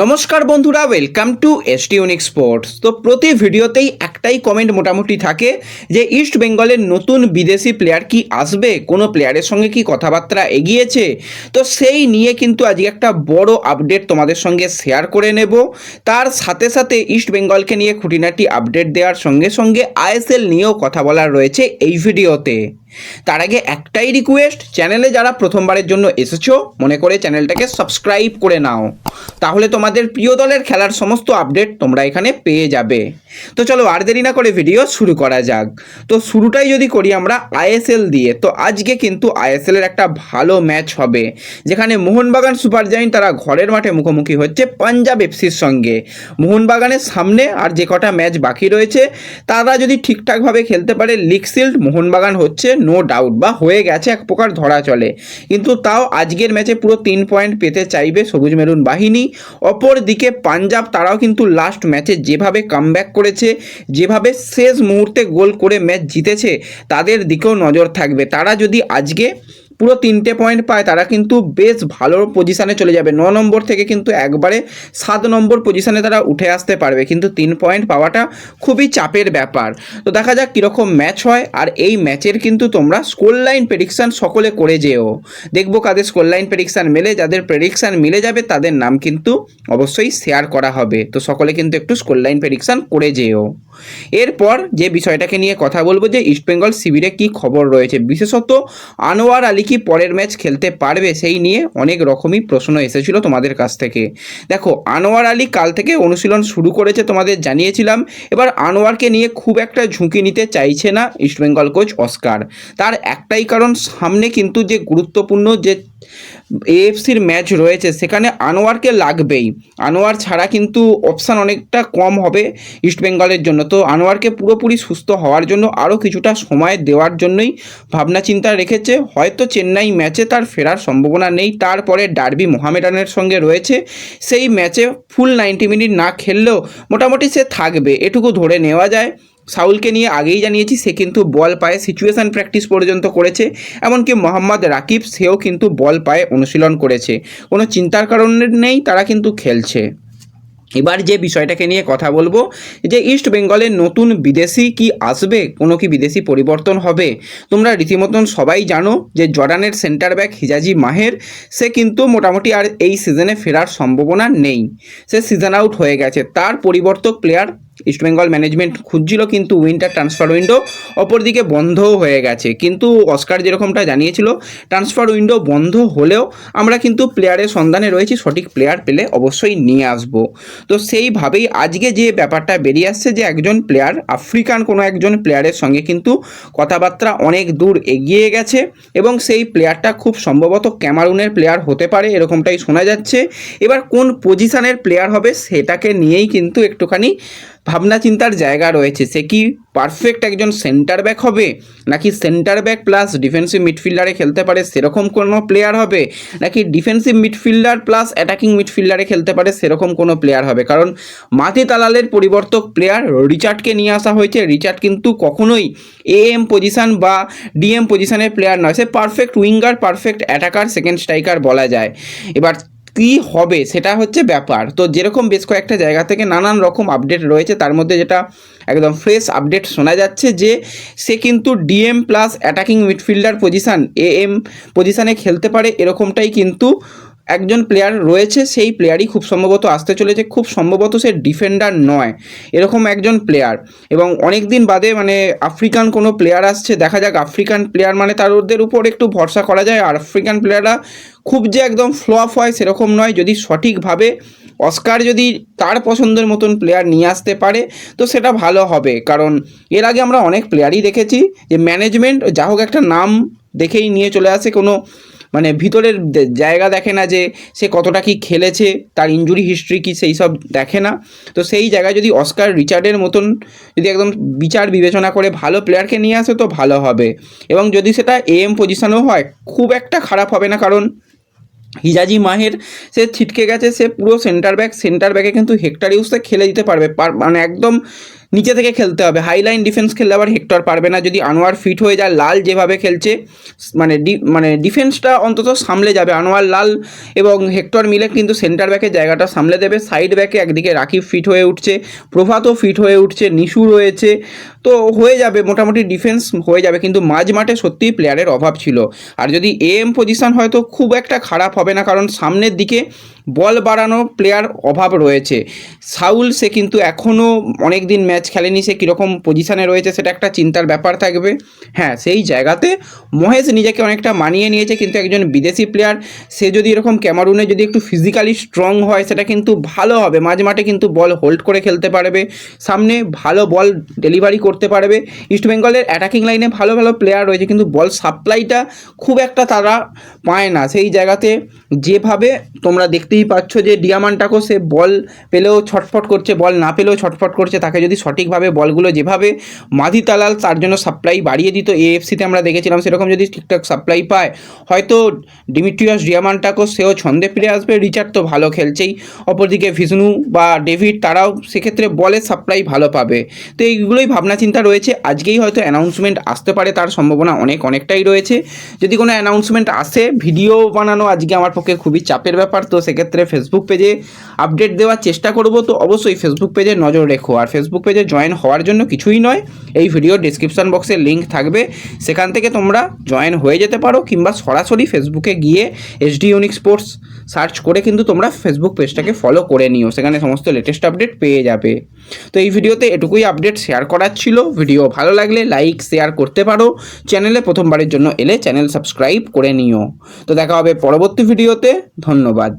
নমস্কার বন্ধুরা welcome to S T unique sports তো প্রতি ভিডিওতেই একটাই কমেন্ট মোটামুটি থাকে যে ইস্ট বেঙ্গলের নতুন বিদেশি প্লেয়ার কি আসবে? কোনো প্লেয়ারের সঙ্গে কি কথাবার্তা এগিয়েছে? তো সেই নিয়ে কিন্তু আজকে একটা বড় আপডেট তোমাদের সঙ্গে শেয়ার করে নেব। তার সাথে সাথে ইস্ট বেঙ্গলকে নিয়ে খুঁটিনাটি আপডেট দেওয়ার সঙ্গে সঙ্গে আইএসএল নিয়েও কথা বলার রয়েছে এই ভিডিওতে। তার আগে একটাই রিকোয়েস্ট চ্যানেলে যারা প্রথমবারের জন্য এসেছ, মনে করে চ্যানেলটাকে সাবস্ক্রাইব করে নাও। তাহলে তোমাদের প্রিয় দলের খেলার সমস্ত আপডেট তোমরা এখানে পেয়ে যাবে। তো চলো আর দেরি না করে ভিডিও শুরু করা যাক। তো শুরুটাই যদি করি আমরা আইএসএল দিয়ে, তো আজকে কিন্তু আইএসএল এর একটা ভালো ম্যাচ হবে, যেখানে মোহনবাগান সুপার জায়েন্ট তারা ঘরের মাঠে মুখোমুখি হচ্ছে পাঞ্জাব এফসির সঙ্গে। মোহনবাগানের সামনে আর যে কটা ম্যাচ বাকি রয়েছে, তারা যদি ঠিকঠাকভাবে খেলতে পারে লিগ শিল্ড মোহনবাগান হচ্ছে নো ডাউট বা হয়ে গেছে, এক প্রকার ধরা চলে। কিন্তু তাও আজকের ম্যাচে পুরো তিন পয়েন্ট পেতে চাইবে সবুজ মেরুন বাহিনী। অপর দিকে পাঞ্জাব তারাও কিন্তু লাস্ট ম্যাচে যেভাবে কামব্যাক করেছে, যেভাবে শেষ মুহূর্তে গোল করে ম্যাচ জিতেছে, তাদের দিকেও নজর থাকবে। তারা যদি আজকে পুরো তিনটে পয়েন্ট পায়, তারা কিন্তু বেশ ভালো পজিশানে চলে যাবে। ন নম্বর থেকে কিন্তু একবারে সাত নম্বর পজিশানে তারা উঠে আসতে পারবে। কিন্তু তিন পয়েন্ট পাওয়াটা খুবই চাপের ব্যাপার। তো দেখা যাক কীরকম ম্যাচ হয়, আর এই ম্যাচের কিন্তু তোমরা স্কোর লাইন প্রেডিকশান সকলে করে যেও। দেখব কাদের স্কোর লাইন প্রেডিকশান মেলে, যাদের প্রেডিকশান মিলে যাবে, তাদের নাম কিন্তু অবশ্যই শেয়ার করা হবে। তো সকলে কিন্তু একটু স্কোর লাইন প্রেডিকশান করে যেও। এরপর যে বিষয়টাকে নিয়ে কথা বলব যে ইস্টবেঙ্গল শিবিরে কি খবর রয়েছে। বিশেষত আনোয়ার আলী কি পরের ম্যাচ খেলতে পারবে সেই নিয়ে অনেক রকমই প্রশ্ন এসেছিল তোমাদের কাছ থেকে। দেখো, আনোয়ার আলী কাল থেকে অনুশীলন শুরু করেছে তোমাদের জানিয়েছিলাম। এবার আনোয়ারকে নিয়ে খুব একটা ঝুঁকি নিতে চাইছে না ইস্টবেঙ্গল কোচ অস্কার তার একটাই কারণ, সামনে কিন্তু যে গুরুত্বপূর্ণ যে এএফসির ম্যাচ রয়েছে, সেখানে আনোয়ারকে লাগবেই। আনোয়ার ছাড়া কিন্তু অপশান অনেকটা কম হবে ইস্টবেঙ্গলের জন্য। তো আনোয়ারকে পুরোপুরি সুস্থ হওয়ার জন্য আরও কিছুটা সময় দেওয়ার জন্যই ভাবনা চিন্তা রেখেছে। হয়তো চেন্নাই ম্যাচে তার ফেরার সম্ভাবনা নেই। তারপরে ডার্বি মোহামেডানের সঙ্গে রয়েছে। সেই ম্যাচে ফুল নাইনটি মিনিট না খেললেও মোটামুটি সে থাকবে। এটুকু ধরে নেওয়া যায়। সাউলকে নিয়ে আগেই জানিয়েছি, সে কিন্তু বল পায়ে সিচুয়েশান প্র্যাকটিস পর্যন্ত করেছে। এমনকি মোহাম্মদ রাকিব, সেও কিন্তু বল পায়ে অনুশীলন করেছে। কোনো চিন্তার কারণ নেই, তারা কিন্তু খেলছে। এবার যে বিষয়টাকে নিয়ে কথা বলব, যে ইস্ট বেঙ্গলের নতুন বিদেশি কি আসবে, কোনো কি বিদেশি পরিবর্তন হবে? তোমরা রীতিমতন সবাই জানো যে জর্ডানের সেন্টার ব্যাক হিজাজি মাহের, সে কিন্তু মোটামুটি আর এই সিজনে ফেরার সম্ভাবনা নেই। সে সিজন আউট হয়ে গেছে। তার পরিবর্তক প্লেয়ার ইস্টবেঙ্গল ম্যানেজমেন্ট খুঁজছিল কিন্তু উইন্টার ট্রান্সফার উইন্ডো অপরদিকে বন্ধও হয়ে গেছে। কিন্তু অস্কার যেরকমটা জানিয়েছিল ট্রান্সফার উইন্ডো বন্ধ হলেও আমরা কিন্তু প্লেয়ারের সন্ধানে রয়েছি, সঠিক প্লেয়ার পেলে অবশ্যই নিয়ে আসব। তো সেইভাবেই আজকে যে ব্যাপারটা বেরিয়ে আসছে যে একজন প্লেয়ার আফ্রিকান কোনো একজন প্লেয়ারের সঙ্গে কিন্তু কথাবার্তা অনেক দূর এগিয়ে গেছে এবং সেই প্লেয়ারটা খুব সম্ভবত ক্যামারুনের প্লেয়ার হতে পারে এরকমটাই শোনা যাচ্ছে। এবার কোন পজিশনের প্লেয়ার হবে সেটাকে নিয়েই কিন্তু একটুখানি ভাবনা চিন্তার জায়গা রয়েছে। সে কি পারফেক্ট একজন সেন্টার ব্যাক হবে? নাকি সেন্টার ব্যাক প্লাস ডিফেন্সিভ মিডফিল্ডারে খেলতে পারে সেরকম কোনো প্লেয়ার হবে? নাকি ডিফেন্সিভ মিডফিল্ডার প্লাস অ্যাটাকিং মিডফিল্ডারে খেলতে পারে সেরকম কোনো প্লেয়ার হবে? কারণ মাতি তালালের পরিবর্তক প্লেয়ার রিচার্ডকে নিয়ে আসা হয়েছে। রিচার্ড কিন্তু কখনোই এ এম পজিশান বা ডিএম পজিশানের প্লেয়ার নয়। সে perfect winger perfect attacker second striker বলা যায়। এবার কী হবে সেটা হচ্ছে ব্যাপার। তো যেরকম বেশ কয়েকটা জায়গা থেকে নানান রকম আপডেট রয়েছে, তার মধ্যে যেটা একদম ফ্রেশ আপডেট শোনা যাচ্ছে যে সে কিন্তু DM plus attacking midfielder position A M পজিশানে খেলতে পারে, এরকমটাই কিন্তু একজন প্লেয়ার রয়েছে, সেই প্লেয়ারই খুব সম্ভবত আসতে চলেছে, খুব সম্ভবত সে ডিফেন্ডার নয়। এরকম একজন প্লেয়ার এবং অনেক দিন বাদে মানে আফ্রিকান কোনো প্লেয়ার আসছে, দেখা যাক আফ্রিকান প্লেয়ার মানে তাদের উপর একটু ভরসা করা যায়। আর আফ্রিকান প্লেয়াররা খুব যে একদম ফ্লপ হয় সেরকম নয়, যদি সঠিকভাবে অস্কার যদি তার পছন্দের মতন প্লেয়ার নিয়ে আসতে পারে, তো সেটা ভালো হবে। কারণ এর আগে আমরা অনেক প্লেয়ারই দেখেছি, যে ম্যানেজমেন্ট যা হোক একটা নাম দেখেই নিয়ে চলে আসে কোনো মানে ভিতরের জায়গা দেখে না যে সে কতটা কি খেলেছে, তার ইঞ্জুরি হিস্ট্রি কি সেই সব দেখে না। তো সেই জায়গায় যদি অস্কার রিচার্ডের মতন যদি একদম বিচার বিবেচনা করে ভালো প্লেয়ারকে নিয়ে আসে তো ভালো হবে। এবং যদি সেটা এ এম পজিশনও হয়, খুব একটা খারাপ হবে না, কারণ হিজাজি মাহের সে ছিটকে গেছে, সে পুরো সেন্টার ব্যাক সেন্টার ব্যাকে কিন্তু হেক্টার ইউসে খেলে দিতে পারবে। পার- মানে একদম নিচে থেকে খেলতে হবে। হাইলাইন ডিফেন্স খেললে আবার হেক্টর পারবে না। যদি আনোয়ার ফিট হয়ে যায়, লাল যেভাবে খেলছে মানে ডি মানে ডিফেন্সটা অন্তত সামলে যাবে। আনোয়ার লাল এবং হেক্টর মিলে কিন্তু সেন্টার ব্যাকের জায়গাটা সামলে দেবে। সাইড ব্যাকে একদিকে রাকিব ফিট হয়ে উঠছে, প্রভাতও ফিট হয়ে উঠছে, নিশু রয়েছে। তো হয়ে যাবে, মোটামুটি ডিফেন্স হয়ে যাবে। কিন্তু মাঝ মাঠে সত্যিই প্লেয়ারের অভাব ছিল। আর যদি এএম পজিশন হয়তো খুব একটা খারাপ হবে না। কারণ সামনের দিকে বল বাড়ানো প্লেয়ার অভাব রয়েছে। সাউল, সে কিন্তু এখনও অনেক দিন ম্যাচ খেলেনি, সে কীরকম পজিশানে রয়েছে সেটা একটা চিন্তার ব্যাপার থাকবে। হ্যাঁ সেই জায়গাতে মহেশ নিজেকে অনেকটা মানিয়ে নিয়েছে, কিন্তু একজন বিদেশি প্লেয়ার সে যদি এরকম ক্যামারুনে যদি একটু ফিজিক্যালি স্ট্রং হয়, সেটা কিন্তু ভালো হবে। মাঝ মাঠে কিন্তু বল হোল্ড করে খেলতে পারবে। সামনে ভালো বল ডেলিভারি করতে পারবে। ইস্টবেঙ্গলের অ্যাটাকিং লাইনে ভালো ভালো প্লেয়ার রয়েছে, কিন্তু বল সাপ্লাইটা খুব একটা তারা পায় না। সেই জায়গাতে যেভাবে তোমরা দেখতেই পাচ্ছ যে ডিয়ামান্টাকো সে বল পেলেও ছটফট করছে, বল না পেলেও ছটফট করছে, তাকে যদি সঠিকভাবে বলগুলো যেভাবে মাধি তালাল তার জন্য সাপ্লাই বাড়িয়ে দিত, এএফসিতে আমরা দেখেছিলাম সেরকম যদি ঠিকঠাক সাপ্লাই পায়, হয়তো ডিমিট্রিয়াস ডিয়ামান্টাকো সেও ছন্দে ফিরে আসবে, রিচার্ড তো ভালো খেলছেই। অপরদিকে ভিষ্ণু বা ডেভিড তারাও সেক্ষেত্রে বলের সাপ্লাই ভালো পাবে। তো এইগুলোই ভাবনা চিন্তা রয়েছে, আজকেই হয়তো অ্যানাউন্সমেন্ট আসতে পারে, তার সম্ভাবনা অনেক, অনেকটাই রয়েছে। যদি কোনো অ্যানাউন্সমেন্ট আসে, ভিডিও বানানো আজকে আমার পক্ষে খুবই চাপের ব্যাপার, তো সেক্ষেত্রে ফেসবুক পেজে আপডেট দেওয়ার চেষ্টা করব। তো অবশ্যই ফেসবুক পেজে নজর রেখো। আর ফেসবুক পেজে জয়েন হওয়ার জন্য কিছুই নয়, এই ভিডিও ডিসক্রিপশন বক্সে লিঙ্ক থাকবে। সেখান থেকে তোমরা জয়েন হয়ে যেতে পারো, কিংবা সরাসরি ফেসবুকে গিয়ে এসডি ইউনিক স্পোর্টস সার্চ করে কিন্তু তোমরা ফেসবুক পেজটাকে ফলো করে নিও। সেখানে সমস্ত লেটেস্ট আপডেট পেয়ে যাবে। তো এই ভিডিওতে এটুকুই আপডেট শেয়ার করার ছিল। ভিডিও ভালো লাগলে লাইক শেয়ার করতে পারো। চ্যানেলে প্রথমবারের জন্য এলে চ্যানেল সাবস্ক্রাইব করে নিও। তো দেখা হবে পরবর্তী ভিডিওতে ধন্যবাদ।